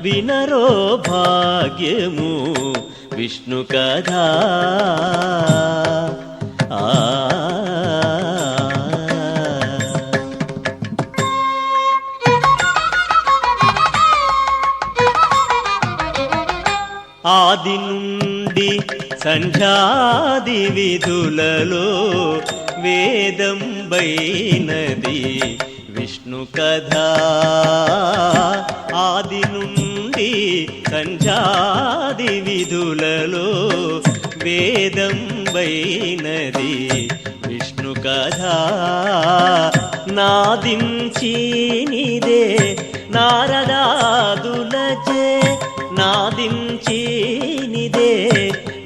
వినరో భాగ్యము విష్ణు కథా. ఆ. ఆది నుండి సంధ్యాది విధులలో వేదం బైనది విష్ణు కథ. ఆది నుండి సంజాది విధులలో వేదం బైనది విష్ణు కథ నాదించినిదే నారదాదులచే నాదించినిదే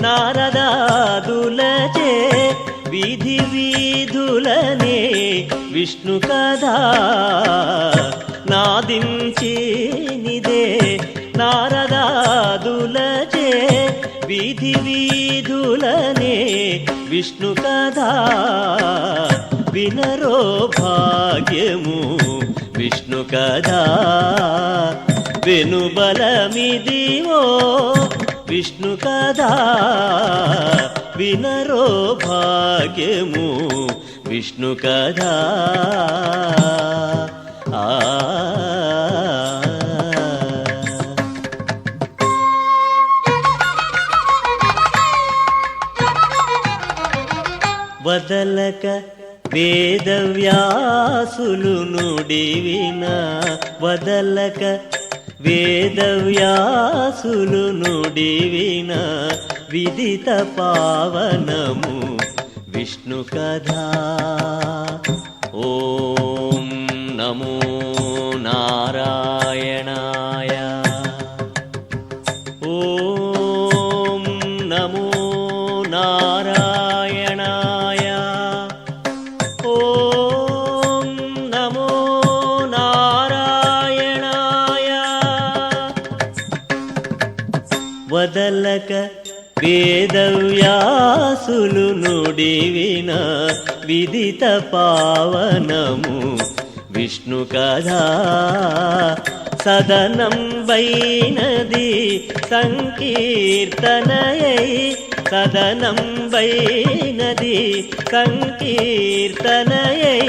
నారదాదులచే విధి విధులనే విష్ణు కథ నాదించినిదే. నారదాదులచే విధి వీధులనే విష్ణు కథా. వినరో భాగ్యము విష్ణు కథా. వెనుబలమిదివో విష్ణు కథా. వినరో భాగ్యము విష్ణు కథా. ఆ వదలక వేదవ్యాసులు నుడివిన వదలక వేదవ్యాసులు నుడివిన విదిత పావనము విష్ణు కథా. ఓం నమో నారాయణ వదలక వేదవ్యాసులు నుడివిన విదిత పావనము. విష్ణు కథా సదనం వైనది సంకీర్తనయై సదనం వైనది సంకీర్తనయై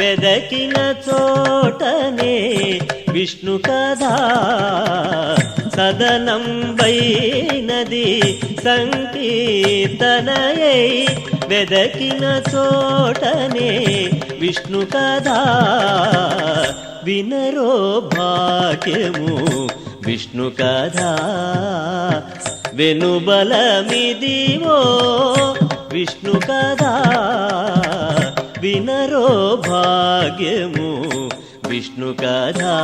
వెదకిన చోటనే విష్ణు కథా సదనంబైనది సంకీర్తనయై వెదకిన చోటనే విష్ణు కదా వినరో భాగ్యము విష్ణు కదా వెనుబలమిదివో విష్ణు కదా వినరో భాగ్యము విష్ణు కథా.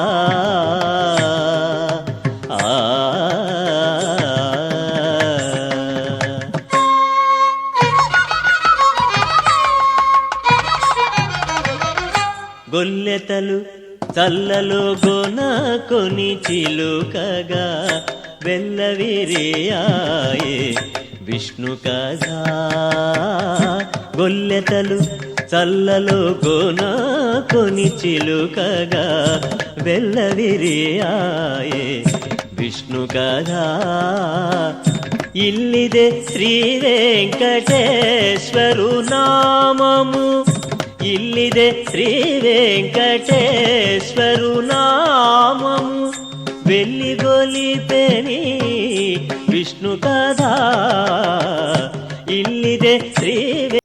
గొల్లెతలు చల్లలో గోన కొని చిలుకగా వెల్లవిరియాయే విష్ణు కదా గొల్లెతలు చల్లలో గోన కొని చిలుకగా వెల్లవిరియాయే విష్ణు కథా ఇల్లిదే శ్రీ వెంకటేశ్వరు నామము. ఇల్లిదే శ్రీ వెంకటేశ్వరు నామము. వెల్లిగొలిపెని విష్ణు కథా ఇల్లిదే శ్రీ